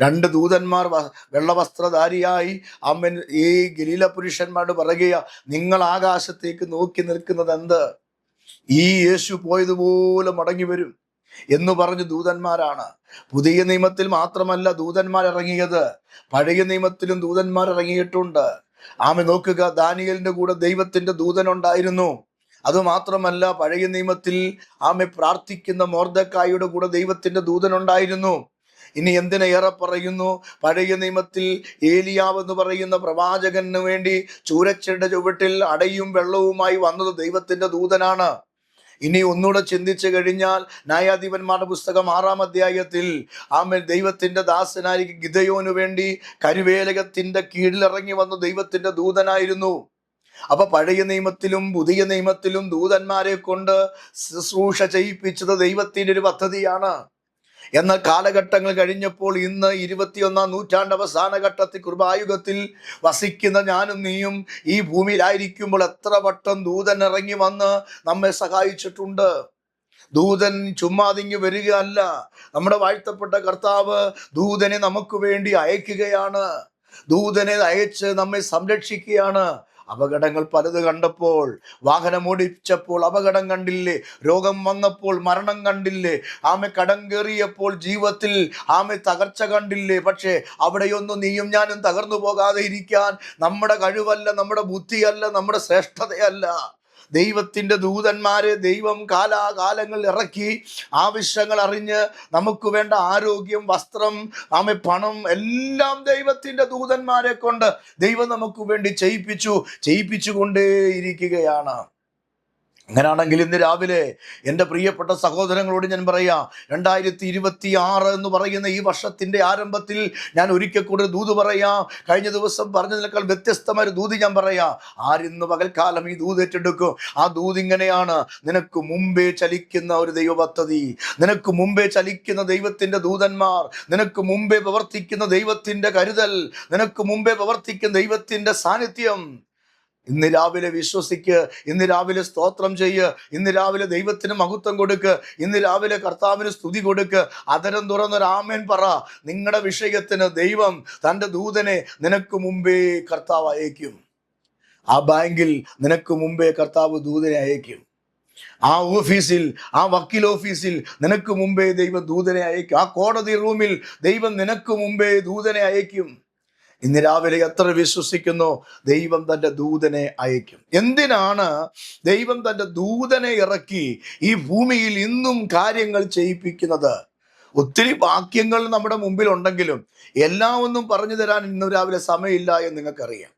രണ്ട് ദൂതന്മാർ വെള്ളവസ്ത്രധാരിയായി അമ്മൻ ഈ ഗലീല പുരുഷന്മാരോട് പറയുക നിങ്ങൾ ആകാശത്തേക്ക് നോക്കി നിൽക്കുന്നത് എന്ത് ഈ യേശു പോയതുപോലെ മടങ്ങി വരും. എന്ന് പറഞ്ഞ് ദൂതന്മാരാണ്. പുതിയ നിയമത്തിൽ മാത്രമല്ല ദൂതന്മാർ ഇറങ്ങിയത് പഴയ നിയമത്തിലും ദൂതന്മാർ ഇറങ്ങിയിട്ടുണ്ട് ആമെ നോക്കുക ദാനിയലിന്റെ കൂടെ ദൈവത്തിന്റെ ദൂതനുണ്ടായിരുന്നു. അതുമാത്രമല്ല പഴയ നിയമത്തിൽ ആമെ പ്രാർത്ഥിക്കുന്ന മോർദക്കായുടെ കൂടെ ദൈവത്തിന്റെ ദൂതനുണ്ടായിരുന്നു. ഇനി എന്തിനേറെ പറയുന്നു? പഴയ നിയമത്തിൽ ഏലിയാവ് എന്ന് പറയുന്ന പ്രവാചകന് വേണ്ടി ചൂരച്ചയുടെ ചുവട്ടിൽ അടയും വെള്ളവുമായി വന്നത് ദൈവത്തിന്റെ ദൂതനാണ്. ഇനി ഒന്നുകൂടെ ചിന്തിച്ചു കഴിഞ്ഞാൽ ന്യായാധിപന്മാരുടെ പുസ്തകം ആറാം അധ്യായത്തിൽ ആമേൻ ദൈവത്തിന്റെ ദാസനായിരിക്കും ഗിതയോനു വേണ്ടി കരുവേലകത്തിന്റെ കീഴിലിറങ്ങി വന്ന ദൈവത്തിന്റെ ദൂതനായിരുന്നു. അപ്പൊ പഴയ നിയമത്തിലും പുതിയ നിയമത്തിലും ദൂതന്മാരെ കൊണ്ട് ശുശ്രൂഷ ചെയ്യിപ്പിച്ചത് ദൈവത്തിന്റെ ഒരു പദ്ധതിയാണ്. എന്നാൽ കാലഘട്ടങ്ങൾ കഴിഞ്ഞപ്പോൾ ഇന്ന് ഇരുപത്തിയൊന്നാം നൂറ്റാണ്ട് അവസാന ഘട്ടത്തിൽ കുർബായുഗത്തിൽ വസിക്കുന്ന ഞാനും നീയും ഈ ഭൂമിയിലായിരിക്കുമ്പോൾ എത്ര വട്ടം ദൂതൻ ഇറങ്ങി വന്ന് നമ്മെ സഹായിച്ചിട്ടുണ്ട്. ദൂതൻ ചുമ്മാതിങ്ങി വരികയല്ല. നമ്മുടെ വാഴ്ത്തപ്പെട്ട കർത്താവ് ദൂതനെ നമുക്ക് വേണ്ടി അയക്കുകയാണ്. ദൂതനെ അയച്ച് നമ്മെ സംരക്ഷിക്കുകയാണ്. അപകടങ്ങൾ പലത് കണ്ടപ്പോൾ വാഹനം ഓടിച്ചപ്പോൾ അപകടം കണ്ടില്ലേ? രോഗം വന്നപ്പോൾ മരണം കണ്ടില്ലേ? ആമെ കടം കയറിയപ്പോൾ ജീവിതത്തിൽ ആമെ തകർച്ച കണ്ടില്ലേ? പക്ഷേ അവിടെയൊന്നും നീയും ഞാനും തകർന്നു പോകാതെ ഇരിക്കാൻ നമ്മുടെ കഴിവല്ല നമ്മുടെ ബുദ്ധിയല്ല നമ്മുടെ ശ്രേഷ്ഠതയല്ല. ദൈവത്തിന്റെ ദൂതന്മാരെ ദൈവം കാലാകാലങ്ങൾ ഇറക്കി ആവശ്യങ്ങൾ അറിഞ്ഞ് നമുക്ക് വേണ്ട ആരോഗ്യം വസ്ത്രം ആമെ പണം എല്ലാം ദൈവത്തിന്റെ ദൂതന്മാരെ കൊണ്ട് ദൈവം നമുക്ക് വേണ്ടി ചെയ്യിപ്പിച്ചു. ചെയ്യിപ്പിച്ചുകൊണ്ടേയിരിക്കുകയാണ്. അങ്ങനെയാണെങ്കിൽ ഇന്ന് രാവിലെ എന്റെ പ്രിയപ്പെട്ട സഹോദരങ്ങളോട് ഞാൻ പറയാം രണ്ടായിരത്തി ഇരുപത്തി ആറ് എന്ന് പറയുന്ന ഈ വർഷത്തിന്റെ ആരംഭത്തിൽ ഞാൻ ഒരിക്കൽ കൂടെ ദൂത് പറയാം. കഴിഞ്ഞ ദിവസം പറഞ്ഞതിനേക്കാൾ വ്യത്യസ്തമായ ദൂത് ഞാൻ പറയാം ആരിന്ന് പകൽക്കാലം ഈ ദൂത് ഏറ്റെടുക്കും? ആ ദൂത് ഇങ്ങനെയാണ്. നിനക്ക് മുമ്പേ ചലിക്കുന്ന ഒരു ദൈവ പദ്ധതി നിനക്ക് മുമ്പേ ചലിക്കുന്ന ദൈവത്തിന്റെ ദൂതന്മാർ നിനക്ക് മുമ്പേ പ്രവർത്തിക്കുന്ന ദൈവത്തിന്റെ കരുതൽ നിനക്ക് മുമ്പേ പ്രവർത്തിക്കുന്ന ദൈവത്തിന്റെ സാന്നിധ്യം ഇന്ന് രാവിലെ വിശ്വസിക്ക് ഇന്ന് രാവിലെ സ്തോത്രം ചെയ്യ് ഇന്ന് രാവിലെ ദൈവത്തിന് മഹത്വം കൊടുക്ക് ഇന്ന് രാവിലെ കർത്താവിന് സ്തുതി കൊടുക്ക്. അതരം തുറന്നൊരു ആമേൻ പറ. നിങ്ങളുടെ വിഷയത്തിന് ദൈവം തന്റെ ദൂതനെ നിനക്ക് മുമ്പേ കർത്താവ് അയക്കും. ആ ബാങ്കിൽ നിനക്ക് മുമ്പേ കർത്താവ് ദൂതനെ അയക്കും. ആ ഓഫീസിൽ ആ വക്കീൽ ഓഫീസിൽ നിനക്ക് മുമ്പേ ദൈവം ദൂതനെ അയക്കും. ആ കോടതി റൂമിൽ ദൈവം നിനക്ക് മുമ്പേ ദൂതനെ അയക്കും. ഇന്ന് രാവിലെ എത്ര വിശ്വസിക്കുന്നു? ദൈവം തന്റെ ദൂതനെ അയക്കും. എന്തിനാണ് ദൈവം തന്റെ ദൂതനെ ഇറക്കി ഈ ഭൂമിയിൽ ഇന്നും കാര്യങ്ങൾ ചെയ്യിപ്പിക്കുന്നത്? ഒത്തിരി വാക്യങ്ങൾ നമ്മുടെ മുമ്പിൽ ഉണ്ടെങ്കിലും എല്ലാം ഒന്നും പറഞ്ഞു തരാൻ ഇന്ന് രാവിലെ സമയമില്ല എന്ന് നിങ്ങൾക്കറിയാം.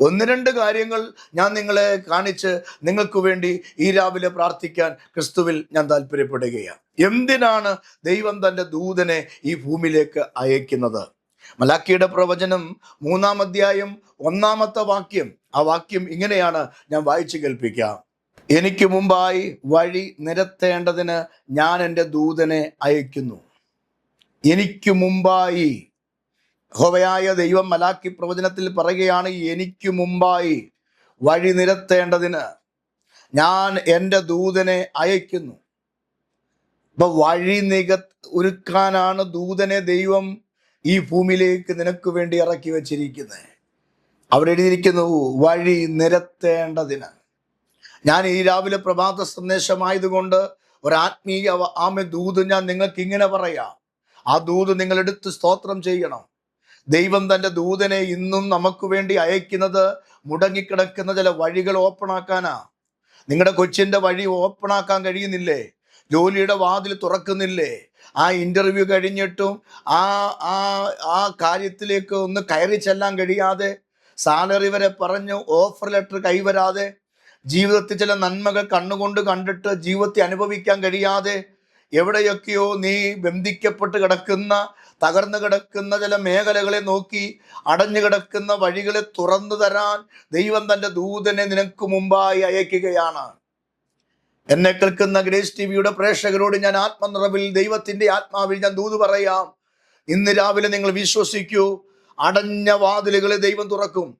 ഒന്ന് രണ്ട് കാര്യങ്ങൾ ഞാൻ നിങ്ങളെ കാണിച്ച് നിങ്ങൾക്ക് വേണ്ടി ഈ രാവിലെ പ്രാർത്ഥിക്കാൻ ക്രിസ്തുവിൽ ഞാൻ താല്പര്യപ്പെടുകയാണ്. എന്തിനാണ് ദൈവം തന്റെ ദൂതനെ ഈ ഭൂമിയിലേക്ക് അയക്കുന്നത്? മലാക്കിയുടെ പ്രവചനം മൂന്നാം അധ്യായം ഒന്നാമത്തെ വാക്യം. ആ വാക്യം ഇങ്ങനെയാണ് ഞാൻ വായിച്ചു കേൾപ്പിക്കാം എനിക്ക് മുമ്പായി വഴി നിരത്തേണ്ടതിന് ഞാൻ എന്റെ ദൂതനെ അയക്കുന്നു. എനിക്ക് മുമ്പായി ഹോവയായ ദൈവം മലാക്കി പ്രവചനത്തിൽ പറയുകയാണ് എനിക്ക് മുമ്പായി വഴി നിരത്തേണ്ടതിന് ഞാൻ എന്റെ ദൂതനെ അയക്കുന്നു. ഇപ്പൊ വഴി നിക ഒരുക്കാനാണ് ദൂതനെ ദൈവം ഈ ഭൂമിയിലേക്ക് നിനക്ക് വേണ്ടി ഇറക്കി വച്ചിരിക്കുന്നത് അവിടെ എഴുതിയിരിക്കുന്നു വഴി നിരത്തേണ്ടതിന്. ഞാൻ ഈ രാവിലെ പ്രഭാത സന്ദേശമായതുകൊണ്ട് ഒരാത്മീയ ആമ ദൂത് ഞാൻ നിങ്ങൾക്ക് ഇങ്ങനെ പറയാം. ആ ദൂത് നിങ്ങൾ എടുത്ത് സ്തോത്രം ചെയ്യണം. ദൈവം തന്റെ ദൂതനെ ഇന്നും നമുക്ക് വേണ്ടി അയക്കുന്നത് മുടങ്ങിക്കിടക്കുന്ന ചില വഴികൾ ഓപ്പണാക്കാനാ. നിങ്ങളുടെ കൊച്ചിന്റെ വഴി ഓപ്പണാക്കാൻ കഴിയുന്നില്ലേ? ജോലിയുടെ വാതിൽ തുറക്കുന്നില്ലേ? ആ ഇന്റർവ്യൂ കഴിഞ്ഞിട്ടും ആ ആ ആ കാര്യത്തിലേക്ക് ഒന്ന് കയറി ചെല്ലാൻ കഴിയാതെ സാലറി വരെ പറഞ്ഞു ഓഫർ ലെറ്റർ കൈവരാതെ ജീവിതത്തിൽ ചില നന്മകൾ കണ്ണുകൊണ്ട് കണ്ടിട്ട് ജീവിതത്തെ അനുഭവിക്കാൻ കഴിയാതെ എവിടെയൊക്കെയോ നീ ബന്ധിക്കപ്പെട്ട് കിടക്കുന്ന തകർന്നു കിടക്കുന്ന ചില മേഖലകളെ നോക്കി അടഞ്ഞു കിടക്കുന്ന വഴികളെ തുറന്നു തരാൻ ദൈവം തന്റെ ദൂതനെ നിനക്ക് മുമ്പായി അയക്കുകയാണ്. എന്നെ കേൾക്കുന്ന ഗ്രേസ് ടി വിയുടെ പ്രേക്ഷകരോട് ഞാൻ ആത്മനിറവിൽ ദൈവത്തിന്റെ ആത്മാവിൽ ഞാൻ ദൂത് പറയാം. ഇന്ന് രാവിലെ നിങ്ങൾ വിശ്വസിക്കൂ അടഞ്ഞ വാതിലുകളെ ദൈവം തുറക്കും.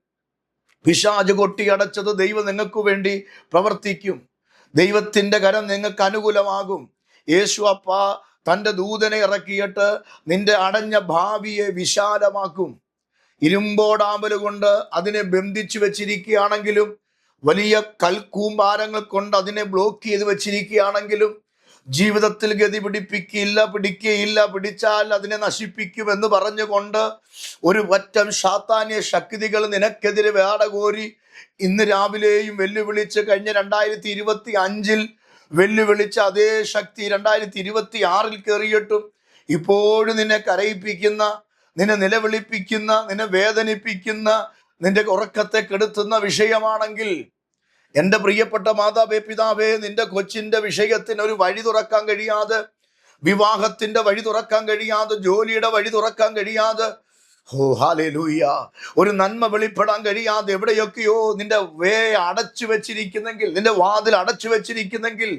പിശാജ് കൊട്ടി അടച്ചത് ദൈവം നിങ്ങൾക്ക് വേണ്ടി പ്രവർത്തിക്കും. ദൈവത്തിന്റെ കരം നിങ്ങൾക്ക് അനുകൂലമാകും. യേശു അപ്പ തന്റെ ദൂതനെ ഇറക്കിയിട്ട് നിന്റെ അടഞ്ഞ ഭാവിയെ വിശാലമാക്കും. ഇരുമ്പോടാമ്പൽ കൊണ്ട് അതിനെ ബന്ധിച്ചു വെച്ചിരിക്കുകയാണെങ്കിലും വലിയ കൽക്കൂമ്പാരങ്ങൾ കൊണ്ട് അതിനെ ബ്ലോക്ക് ചെയ്ത് വെച്ചിരിക്കുകയാണെങ്കിലും ജീവിതത്തിൽ ഗതി പിടിപ്പിക്കില്ല പിടിക്കുകയില്ല പിടിച്ചാൽ അതിനെ നശിപ്പിക്കും എന്ന് പറഞ്ഞുകൊണ്ട് ഒരു വറ്റം ശാത്താന്യ ശക്തികൾ നിനക്കെതിരെ വേടകോരി ഇന്ന് രാവിലെയും വെല്ലുവിളിച്ച് കഴിഞ്ഞ രണ്ടായിരത്തി ഇരുപത്തി അഞ്ചിൽ വെല്ലുവിളിച്ച അതേ ശക്തി രണ്ടായിരത്തി ഇരുപത്തി ആറിൽ കയറിയിട്ടും ഇപ്പോഴും നിന്നെ കരയിപ്പിക്കുന്ന നിന്നെ നിലവിളിപ്പിക്കുന്ന നിന്നെ വേദനിപ്പിക്കുന്ന നിന്റെ ഉറക്കത്തെ കെടുത്തുന്ന വിഷയമാണെങ്കിൽ എന്റെ പ്രിയപ്പെട്ട മാതാപേ പിതാവേ നിന്റെ കൊച്ചിന്റെ വിഷയത്തിന് ഒരു വഴി തുറക്കാൻ കഴിയാതെ വിവാഹത്തിന്റെ വഴി തുറക്കാൻ കഴിയാതെ ജോലിയുടെ വഴി തുറക്കാൻ കഴിയാതെ ഹോ ഹാലേ ലൂയ്യ ഒരു നന്മ വെളിപ്പെടാൻ കഴിയാതെ എവിടെയൊക്കെയോ നിന്റെ വേ അടച്ചു വെച്ചിരിക്കുന്നെങ്കിൽ നിന്റെ വാതിൽ അടച്ചു വെച്ചിരിക്കുന്നെങ്കിൽ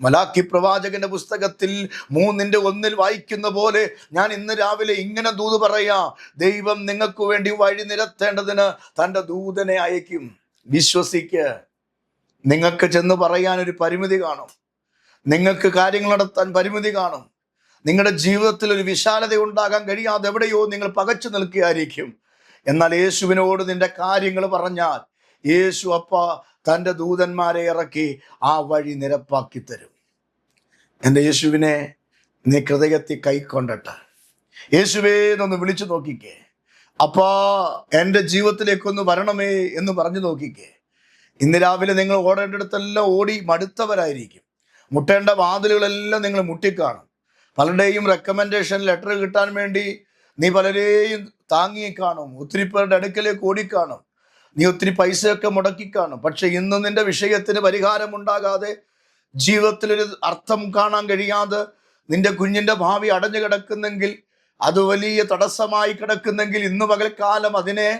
മലാക്കി പ്രവാചകന്റെ പുസ്തകത്തിൽ മൂന്നിന്റെ ഒന്നിൽ വായിക്കുന്ന പോലെ ഞാൻ ഇന്ന് രാവിലെ ഇങ്ങനെ ദൂത് പറയാ ദൈവം നിങ്ങൾക്ക് വേണ്ടി വഴി നിരത്തേണ്ടതിന് തന്റെ ദൂതനെ അയക്കും വിശ്വസിക്ക്. നിങ്ങൾക്ക് ചെന്ന് പറയാൻ ഒരു പരിമിതി കാണും. നിങ്ങൾക്ക് കാര്യങ്ങൾ നടത്താൻ പരിമിതി കാണും. നിങ്ങളുടെ ജീവിതത്തിൽ ഒരു വിശാലത ഉണ്ടാകാൻ കഴിയാതെ എവിടെയോ നിങ്ങൾ പകച്ചു നിൽക്കുകയായിരിക്കും. എന്നാൽ യേശുവിനോട് നിന്റെ കാര്യങ്ങൾ പറഞ്ഞാൽ യേശു അപ്പ തന്റെ ദൂതന്മാരെ ഇറക്കി ആ വഴി നിരപ്പാക്കി തരും. എന്റെ യേശുവിനെ നീ ഹൃദയത്തിൽ കൈക്കൊണ്ടിട്ട്. യേശുവേ എന്നൊന്ന് വിളിച്ചു നോക്കിക്കേ. അപ്പാ എന്റെ ജീവിതത്തിലേക്കൊന്ന് വരണമേ എന്ന് പറഞ്ഞു നോക്കിക്കേ. ഇന്ന് രാവിലെ നിങ്ങൾ ഓടേണ്ടിടത്തെല്ലാം ഓടി മടുത്തവരായിരിക്കും. മുട്ടേണ്ട വാതിലുകളെല്ലാം നിങ്ങൾ മുട്ടിക്കാണും. പലരുടെയും റെക്കമെൻഡേഷൻ ലെറ്റർ കിട്ടാൻ വേണ്ടി നീ പലരെയും താങ്ങി കാണും ഒത്തിരി പേരുടെ അടുക്കലേക്ക് ഓടിക്കാണും. നീ ഒത്തിരി പൈസയൊക്കെ മുടക്കി കാണും പക്ഷെ ഇന്ന് നിന്റെ വിഷയത്തിന് പരിഹാരമുണ്ടാകാതെ ജീവിതത്തിലൊരു അർത്ഥം കാണാൻ കഴിയാതെ നിന്റെ കുഞ്ഞിന്റെ ഭാവി അടഞ്ഞു കിടക്കുന്നെങ്കിൽ അത് വലിയ തടസ്സമായി കിടക്കുന്നെങ്കിൽ ഇന്ന് പകൽക്കാലം അതിനെ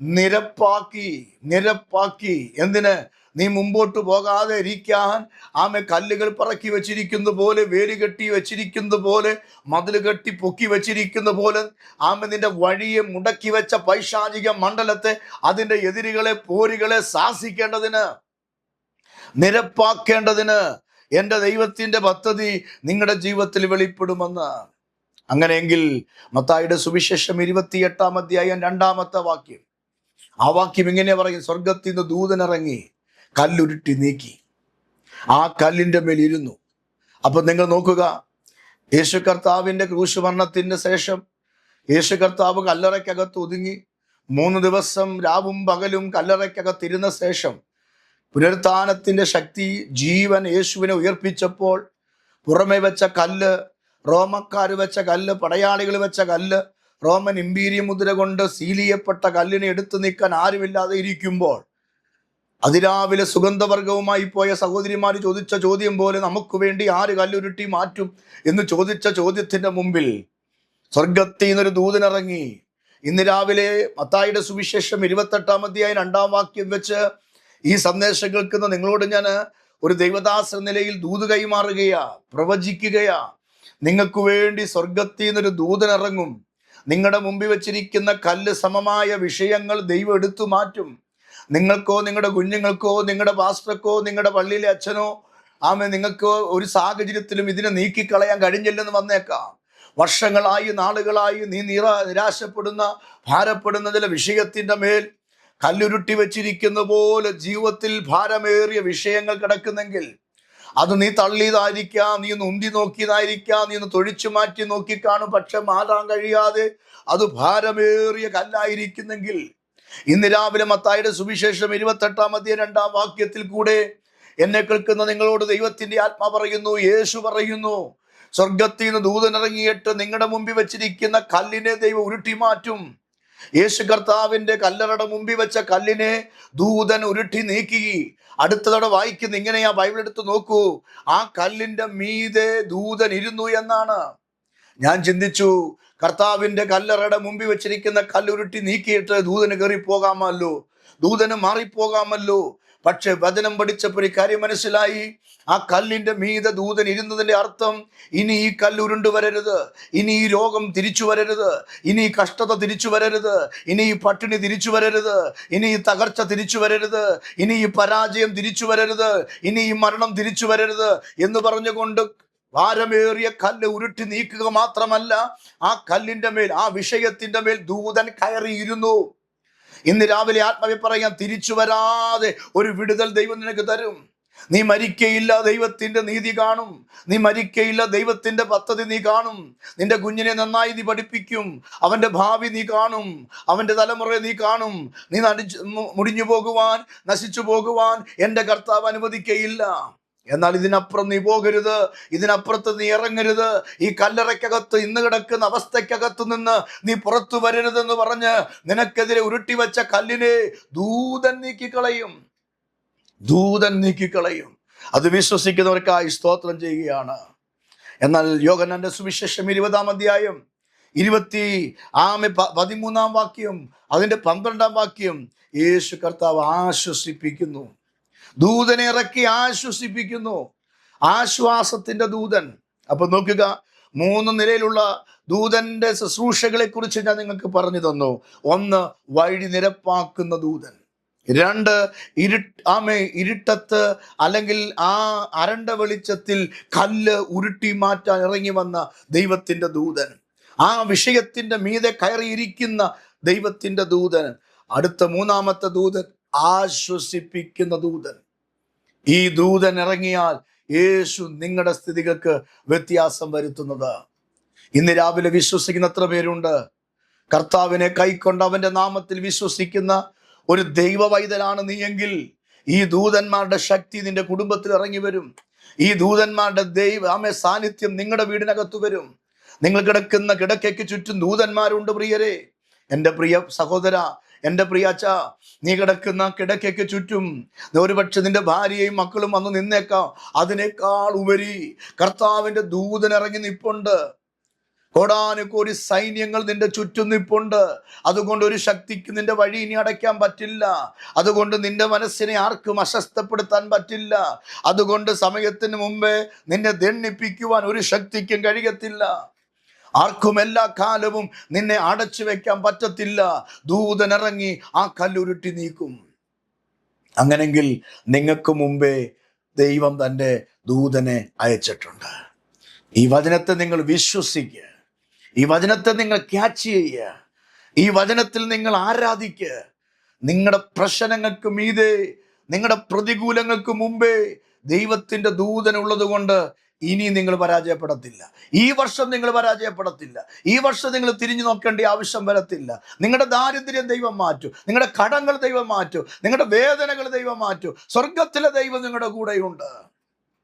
നിരപ്പാക്കി നിരപ്പാക്കി. എന്തിന്? നീ മുമ്പോട്ട് പോകാതെ ഇരിക്കാൻ. ആമെ കല്ലുകൾ പറക്കി വെച്ചിരിക്കുന്ന പോലെ വേര് കെട്ടി വെച്ചിരിക്കുന്ന പോലെ മതിൽ കെട്ടി പൊക്കി വെച്ചിരിക്കുന്ന പോലെ ആമെ നിന്റെ വഴിയെ മുടക്കി വെച്ച പൈശാചിക മണ്ഡലത്തെ അതിന്റെ എതിരുകളെ പോരികളെ സാഹസിക്കേണ്ടതിന് നിരപ്പാക്കേണ്ടതിന് എന്റെ ദൈവത്തിന്റെ പദ്ധതി നിങ്ങളുടെ ജീവിതത്തിൽ വെളിപ്പെടുമെന്ന്. അങ്ങനെയെങ്കിൽ മത്തായിയുടെ സുവിശേഷം ഇരുപത്തിയെട്ടാം അധ്യായം രണ്ടാമത്തെ വാക്യം. ആ വാക്യം ഇങ്ങനെ പറയും? സ്വർഗത്തിൽ നിന്ന് ദൂതനിറങ്ങി കല്ലുരുട്ടി നീക്കി. ആ കല്ലിന്റെ മേൽ ഇരുന്നു. അപ്പൊ നിങ്ങൾ നോക്കുക യേശു കർത്താവിന്റെ ക്രൂശ് മരണത്തിന് ശേഷം യേശു കർത്താവ് കല്ലറയ്ക്കകത്ത് ഒതുങ്ങി. മൂന്ന് ദിവസം രാവും പകലും കല്ലറയ്ക്കകത്തിരുന്ന ശേഷം പുനരുത്ഥാനത്തിന്റെ ശക്തി ജീവൻ യേശുവിനെ ഉയർപ്പിച്ചപ്പോൾ പുറമെ വെച്ച കല്ല് റോമക്കാർ വെച്ച കല്ല് പടയാളികൾ വെച്ച കല്ല് റോമൻ ഇമ്പീരിയം മുദ്ര കൊണ്ട് സീൽ ചെയ്യപ്പെട്ട കല്ലിനെ എടുത്തു നീക്കാൻ ആരുമില്ലാതെ ഇരിക്കുമ്പോൾ അതിരാവിലെ സുഗന്ധവർഗവുമായി പോയ സഹോദരിമാർ ചോദിച്ച ചോദ്യം പോലെ നമുക്ക് വേണ്ടി ആര് കല്ലുരുട്ടി മാറ്റും എന്ന് ചോദിച്ച ചോദ്യത്തിന്റെ മുമ്പിൽ സ്വർഗത്തിൽ നിന്നൊരു ദൂതനിറങ്ങി ഇന്ന് രാവിലെ മത്തായിയുടെ സുവിശേഷം ഇരുപത്തെട്ടാം അധ്യായം രണ്ടാം വാക്യം വെച്ച് ഈ സന്ദേശം കേൾക്കുന്ന നിങ്ങളോട് ഞാൻ ഒരു ദൈവദാസ നിലയിൽ ദൂത് കൈമാറുകയാ പ്രവചിക്കുകയാ. നിങ്ങൾക്ക് വേണ്ടി സ്വർഗത്തിൽ നിന്നൊരു ദൂതനിറങ്ങും നിങ്ങളുടെ മുമ്പിൽ വെച്ചിരിക്കുന്ന കല്ല് സമമായ വിഷയങ്ങൾ ദൈവം എടുത്തു മാറ്റും. നിങ്ങൾക്കോ നിങ്ങളുടെ കുഞ്ഞുങ്ങൾക്കോ നിങ്ങളുടെ പാസ്റ്റർക്കോ നിങ്ങളുടെ പള്ളിയിലെ അച്ഛനോ ആമേ നിങ്ങൾക്ക് ഒരു സാഹചര്യത്തിലും ഇതിനെ നീക്കിക്കളയാൻ കഴിഞ്ഞില്ലെന്ന് വന്നേക്കാം. വർഷങ്ങളായി നാളുകളായി നീ നിറ നിരാശപ്പെടുന്ന ഭാരപ്പെടുന്ന ചില വിഷയത്തിന്റെ മേൽ കല്ലുരുട്ടി വെച്ചിരിക്കുന്ന പോലെ ജീവിതത്തിൽ ഭാരമേറിയ വിഷയങ്ങൾ കിടക്കുന്നെങ്കിൽ അത് നീ തള്ളിയതായിരിക്കാം നീ ഒന്ന് ഉന്തി നോക്കിയതായിരിക്കാം നീ ഒന്ന് തൊഴിച്ചു മാറ്റി നോക്കിക്കാണും പക്ഷെ മാറാൻ കഴിയാതെ അത് ഭാരമേറിയ കല്ലായിരിക്കുന്നെങ്കിൽ. ഇന്ന് രാവിലെ മത്തായുടെ സുവിശേഷം ഇരുപത്തെട്ടാം അധ്യായം രണ്ടാം വാക്യത്തിൽ കൂടെ എന്നെ കേൾക്കുന്ന നിങ്ങളോട് ദൈവത്തിന്റെ ആത്മാ പറയുന്നു യേശു പറയുന്നു സ്വർഗത്തിൽ നിന്ന് ദൂതനിറങ്ങിയിട്ട് നിങ്ങളുടെ മുമ്പിൽ വെച്ചിരിക്കുന്ന കല്ലിനെ ദൈവം ഉരുട്ടി മാറ്റും യേശു കർത്താവിന്റെ കല്ലറയുടെ മുമ്പിൽ വെച്ച കല്ലിനെ ദൂതൻ ഉരുട്ടി നീക്കി. അടുത്തതോടെ വായിക്കുന്ന ഇങ്ങനെയാ ബൈബിൾ എടുത്ത് നോക്കൂ. ആ കല്ലിന്റെ മീതെ ദൂതൻ ഇരുന്നു എന്നാണ്. ഞാൻ ചിന്തിച്ചു കർത്താവിന്റെ കല്ലറയുടെ മുമ്പിൽ വെച്ചിരിക്കുന്ന കല്ലുരുട്ടി നീക്കിയിട്ട് ദൂതന് കയറി പോകാമല്ലോ ദൂതന് മാറിപ്പോകാമല്ലോ. പക്ഷെ വചനം പഠിച്ചപ്പോൾ ഒരു കാര്യം മനസ്സിലായി. ആ കല്ലിന്റെ മീത ദൂതൻ ഇരുന്നതിന്റെ അർത്ഥം ഇനി ഈ കല്ല് ഉരുണ്ടു വരരുത്. ഇനി ഈ രോഗം തിരിച്ചു വരരുത്. ഇനി ഈ കഷ്ടത തിരിച്ചു വരരുത്. ഇനി ഈ പട്ടിണി തിരിച്ചു വരരുത്. ഇനി ഈ തകർച്ച തിരിച്ചു വരരുത്. ഇനി ഈ പരാജയം തിരിച്ചു വരരുത്. ഇനി ഈ മരണം തിരിച്ചു വരരുത്. എന്ന് പറഞ്ഞുകൊണ്ട് ഭാരമേറിയ കല്ല് ഉരുട്ടി നീക്കുക മാത്രമല്ല ആ കല്ലിന്റെ മേൽ ആ വിഷയത്തിന്റെ മേൽ ദൂതൻ കയറിയിരുന്നു. ഇന്ന് രാവിലെ ആത്മാവി പറയാൻ തിരിച്ചു വരാതെ ഒരു വിടുതൽ ദൈവം നിനക്ക് തരും. നീ മരിക്കയില്ല ദൈവത്തിന്റെ നീതി കാണും. നീ മരിക്കയില്ല ദൈവത്തിന്റെ പദ്ധതി നീ കാണും. നിന്റെ കുഞ്ഞിനെ നന്നായി നീ പഠിപ്പിക്കും. അവന്റെ ഭാവി നീ കാണും. അവന്റെ തലമുറ നീ കാണും. നീ നടിച്ചു മുടിഞ്ഞു പോകുവാൻ നശിച്ചു പോകുവാൻ എന്റെ കർത്താവ് അനുവദിക്കയില്ല. എന്നാൽ ഇതിനപ്പുറം നീ പോകരുത്. ഇതിനപ്പുറത്ത് നീ ഇറങ്ങരുത്. ഈ കല്ലറയ്ക്കകത്ത് ഇന്ന് കിടക്കുന്ന അവസ്ഥയ്ക്കകത്ത് നിന്ന് നീ പുറത്തു വരരുതെന്ന് പറഞ്ഞ് നിനക്കെതിരെ ഉരുട്ടി വെച്ച കല്ലിനെ ദൂതൻ നീക്കിക്കളയും. ദൂതൻ നീക്കിക്കളയും. അത് വിശ്വസിക്കുന്നവർക്കായി സ്തോത്രം ചെയ്യുകയാണ്. എന്നാൽ യോഗനന്റെ സുവിശേഷം ഇരുപതാം അധ്യായം ഇരുപത്തി ആമെ പതിമൂന്നാം വാക്യം അതിന്റെ പന്ത്രണ്ടാം വാക്യം യേശു കർത്താവ് ആശ്വസിപ്പിക്കുന്നു. ദൂതനെ ഇറക്കി ആശ്വസിപ്പിക്കുന്നു. ആശ്വാസത്തിന്റെ ദൂതൻ. അപ്പൊ നോക്കുക മൂന്ന് നിലയിലുള്ള ദൂതന്റെ ശുശ്രൂഷകളെ കുറിച്ച് ഞാൻ നിങ്ങൾക്ക് പറഞ്ഞു തന്നു. ഒന്ന് വഴി നിരപ്പാക്കുന്ന ദൂതൻ. രണ്ട് ഇരു ആമേ ഇരുട്ടത്ത് അല്ലെങ്കിൽ ആ അരണ്ട വെളിച്ചത്തിൽ കല്ല് ഉരുട്ടി മാറ്റാൻ ഇറങ്ങി വന്ന ദൈവത്തിന്റെ ദൂതൻ. ആ വിഷയത്തിന്റെ മീതെ കയറിയിരിക്കുന്ന ദൈവത്തിന്റെ ദൂതൻ. അടുത്ത മൂന്നാമത്തെ ദൂതൻ ആശ്വസിപ്പിക്കുന്ന ദൂതൻ. ഈ ദൂതൻ ഇറങ്ങിയാൽ യേശു നിങ്ങളുടെ സ്ഥിതികൾക്ക് വ്യത്യാസം വരുത്തുന്നത്. ഇന്ന് രാവിലെ വിശ്വസിക്കുന്ന എത്ര പേരുണ്ട്. കർത്താവിനെ കൈക്കൊണ്ട് അവന്റെ നാമത്തിൽ വിശ്വസിക്കുന്ന ഒരു ദൈവ വൈതലാണ് നീയെങ്കിൽ ഈ ദൂതന്മാരുടെ ശക്തി നിന്റെ കുടുംബത്തിൽ ഇറങ്ങി വരും. ഈ ദൂതന്മാരുടെ ദൈവ ആമേ സാന്നിധ്യം നിങ്ങളുടെ വീടിനകത്ത് വരും. നിങ്ങൾ കിടക്കുന്ന കിടക്കയ്ക്ക് ചുറ്റും ദൂതന്മാരുണ്ട് പ്രിയരെ. എന്റെ പ്രിയ സഹോദര എന്റെ പ്രിയാച്ച നീ കിടക്കുന്ന കിടക്കയ്ക്ക് ചുറ്റും ഒരുപക്ഷെ നിന്റെ ഭാര്യയും മക്കളും വന്ന് നിന്നേക്കാം. അതിനേക്കാൾ ഉപരി കർത്താവിന്റെ ദൂതനിറങ്ങി നിപ്പുണ്ട്. കോടാനുകോടി സൈന്യങ്ങൾ നിന്റെ ചുറ്റും നിപ്പുണ്ട്. അതുകൊണ്ട് ഒരു ശക്തിക്ക് നിന്റെ വഴി ഇനി അടയ്ക്കാൻ പറ്റില്ല. അതുകൊണ്ട് നിന്റെ മനസ്സിനെ ആർക്കും അസ്വസ്ഥപ്പെടുത്താൻ പറ്റില്ല. അതുകൊണ്ട് സമയത്തിന് മുമ്പേ നിന്നെ ദണ്ണിപ്പിക്കുവാൻ ഒരു ശക്തിക്കും കഴിയത്തില്ല. ആർക്കും എല്ലാ കാലവും നിന്നെ അടച്ചു വെക്കാൻ പറ്റത്തില്ല. ദൂതനിറങ്ങി ആ കല്ലുരുട്ടി നീക്കും. അങ്ങനെങ്കിൽ നിങ്ങൾക്ക് മുമ്പേ ദൈവം തന്റെ ദൂതനെ അയച്ചിട്ടുണ്ട്. ഈ വചനത്തെ നിങ്ങൾ വിശ്വസിക്കുക. ഈ വചനത്തെ നിങ്ങൾ ക്യാച്ച് ചെയ്യുക. ഈ വചനത്തിൽ നിങ്ങൾ ആരാധിക്കുക. നിങ്ങളുടെ പ്രശ്നങ്ങൾക്ക് മീതെ നിങ്ങളുടെ പ്രതികൂലങ്ങൾക്ക് മുമ്പേ ദൈവത്തിന്റെ ദൂതനുള്ളത് കൊണ്ട് ഇനി നിങ്ങൾ പരാജയപ്പെടത്തില്ല. ഈ വർഷം നിങ്ങൾ പരാജയപ്പെടത്തില്ല. ഈ വർഷം നിങ്ങൾ തിരിഞ്ഞു നോക്കേണ്ട ആവശ്യം വരത്തില്ല. നിങ്ങളുടെ ദാരിദ്ര്യം ദൈവം മാറ്റൂ. നിങ്ങളുടെ കടങ്ങൾ ദൈവം മാറ്റൂ. നിങ്ങളുടെ വേദനകൾ ദൈവം മാറ്റൂ. സ്വർഗത്തിലെ ദൈവം നിങ്ങളുടെ കൂടെയുണ്ട്.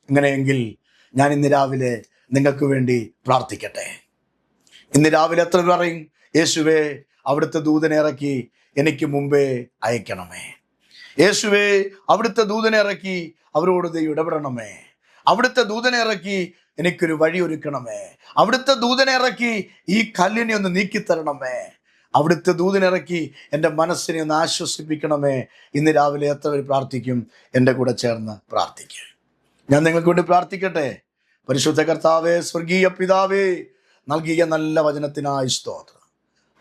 അങ്ങനെയെങ്കിൽ ഞാൻ ഇന്ന് രാവിലെ നിങ്ങൾക്ക് വേണ്ടി പ്രാർത്ഥിക്കട്ടെ. ഇന്ന് രാവിലെ എത്ര പറയും യേശുവേ അവിടുത്തെ ദൂതനെ ഇറക്കി എനിക്ക് മുമ്പേ അയക്കണമേ. യേശുവേ അവിടുത്തെ ദൂതനെ ഇറക്കി അവരോട് ദൈവം ഇടപെടണമേ. അവിടുത്തെ ദൂതനെ ഇറക്കി എനിക്കൊരു വഴി ഒരുക്കണമേ. അവിടുത്തെ ദൂതനെ ഇറക്കി ഈ കല്ലിനെ ഒന്ന് നീക്കിത്തരണമേ. അവിടുത്തെ ദൂതനെ ഇറക്കി എന്റെ മനസ്സിനെ ഒന്ന് ആശ്വസിപ്പിക്കണമേ. ഇന്ന് രാവിലെ എത്ര പേര് പ്രാർത്ഥിക്കും? എന്റെ കൂടെ ചേർന്ന് പ്രാർത്ഥിക്കും. ഞാൻ നിങ്ങൾക്ക് വേണ്ടി പ്രാർത്ഥിക്കട്ടെ. പരിശുദ്ധ കർത്താവേ സ്വർഗീയ പിതാവേ നൽകിയ നല്ല വചനത്തിനായി സ്തോത്രം.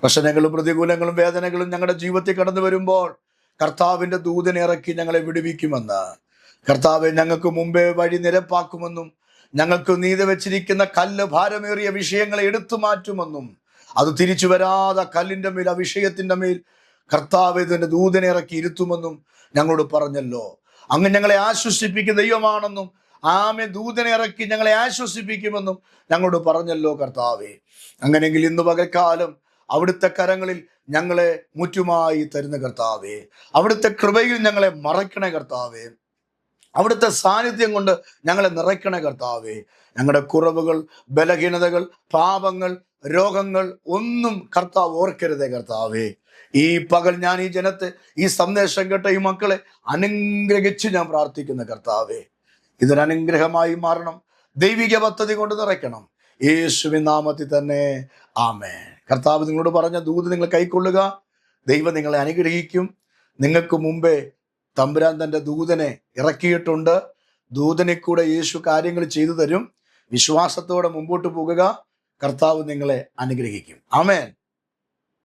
പ്രശ്നങ്ങളും പ്രതികൂലങ്ങളും വേദനകളും ഞങ്ങളുടെ ജീവിതത്തിൽ കടന്നു വരുമ്പോൾ കർത്താവിന്റെ ദൂതനെ ഇറക്കി ഞങ്ങളെ വിടുവിക്കുമെന്ന് കർത്താവ് ഞങ്ങൾക്ക് മുമ്പേ വഴി നിരപ്പാക്കുമെന്നും ഞങ്ങൾക്ക് നീതി വെച്ചിരിക്കുന്ന കല്ല് ഭാരമേറിയ വിഷയങ്ങളെ എടുത്തു മാറ്റുമെന്നും അത് തിരിച്ചു വരാതെ കല്ലിന്റെ മേൽ ആ വിഷയത്തിന്റെ മേൽ കർത്താവ് ഇതിന്റെ ദൂതനെ ഇറക്കി ഇരുത്തുമെന്നും ഞങ്ങളോട് പറഞ്ഞല്ലോ. അങ്ങ് ഞങ്ങളെ ആശ്വസിപ്പിക്കുന്ന ദൈവമാണെന്നും ആമെ ദൂതനെ ഇറക്കി ഞങ്ങളെ ആശ്വസിപ്പിക്കുമെന്നും ഞങ്ങളോട് പറഞ്ഞല്ലോ കർത്താവേ. അങ്ങനെങ്കിൽ ഇന്ന് പകൽക്കാലം അവിടുത്തെ കരങ്ങളിൽ ഞങ്ങളെ മുറ്റുമായി തരുന്ന കർത്താവേ. അവിടുത്തെ കൃപയിൽ ഞങ്ങളെ മറക്കണേ കർത്താവേ. അവിടുത്തെ സാന്നിധ്യം കൊണ്ട് ഞങ്ങളെ നിറയ്ക്കണേ കർത്താവേ. ഞങ്ങളുടെ കുറവുകൾ ബലഹീനതകൾ പാപങ്ങൾ രോഗങ്ങൾ ഒന്നും കർത്താവ് ഓർക്കരുതേ കർത്താവേ. ഈ പകൽ ഞാൻ ഈ ജനത്തെ ഈ സന്ദേശം കേട്ട ഈ മക്കളെ അനുഗ്രഹിച്ച് ഞാൻ പ്രാർത്ഥിക്കുന്ന കർത്താവേ. ഇതൊരനുഗ്രഹമായി മാറണം. ദൈവിക പദ്ധതി കൊണ്ട് നിറയ്ക്കണം. യേശുവിൻ നാമത്തിൽ തന്നെ. ആമേ കർത്താവ് നിങ്ങളോട് പറഞ്ഞ ദൂത് നിങ്ങൾ കൈക്കൊള്ളുക. ദൈവം നിങ്ങളെ അനുഗ്രഹിക്കും. നിങ്ങൾക്ക് മുമ്പേ തമ്പുരാൻ തന്റെ ദൂതനെ ഇറക്കിയിട്ടുണ്ട്. ദൂതനെ കൂടെ യേശു കാര്യങ്ങൾ ചെയ്തു തരും. വിശ്വാസത്തോടെ മുമ്പോട്ട് പോകുക. കർത്താവ് നിങ്ങളെ അനുഗ്രഹിക്കും. ആമേൻ.